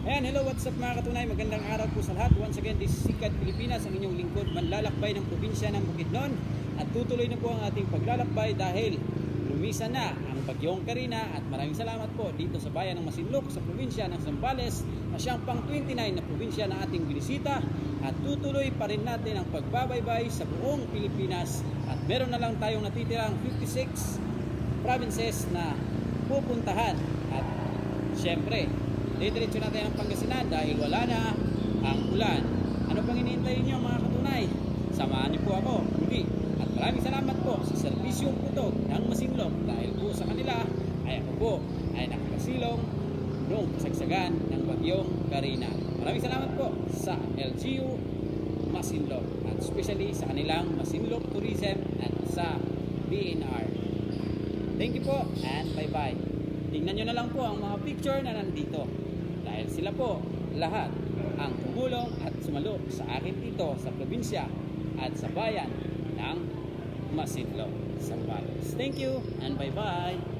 Ayan, hello, what's up mga katunay? Magandang araw po sa lahat. Once again, this is Sikat Pilipinas, ang inyong lingkod, manlalakbay ng probinsya ng Bukidnon. At tutuloy na po ang ating paglalakbay dahil lumisa na ang bagyong Karina at maraming salamat po dito sa bayan ng Masinloc sa probinsya ng Zambales na siyang pang 29 na probinsya na ating binisita at tutuloy pa rin natin ang pagbabaybay sa buong Pilipinas at meron na lang tayong natitirang 56 provinces na pupuntahan at syempre didiretso natin ang Pangasinan dahil wala na ang ulan. Ano pang hinihintay niyo mga katunay? Samahan niyo po ako muli at maraming salamat po sa serbisyong putog ng Masinlong. Dahil po sa kanila ay ako po ay nakakasilong noong kasagsagan ng bagyong Karina maraming salamat po sa LGU Masinlong. At especially sa kanilang Masinlong Tourism at sa BNR Thank you po and bye-bye. Tingnan nyo na lang po ang mga picture na nandito. Dahil sila po lahat ang tumulong at sumalo sa akin dito sa probinsya at sa bayan ng Masidlo, Zambales. Thank you and bye-bye.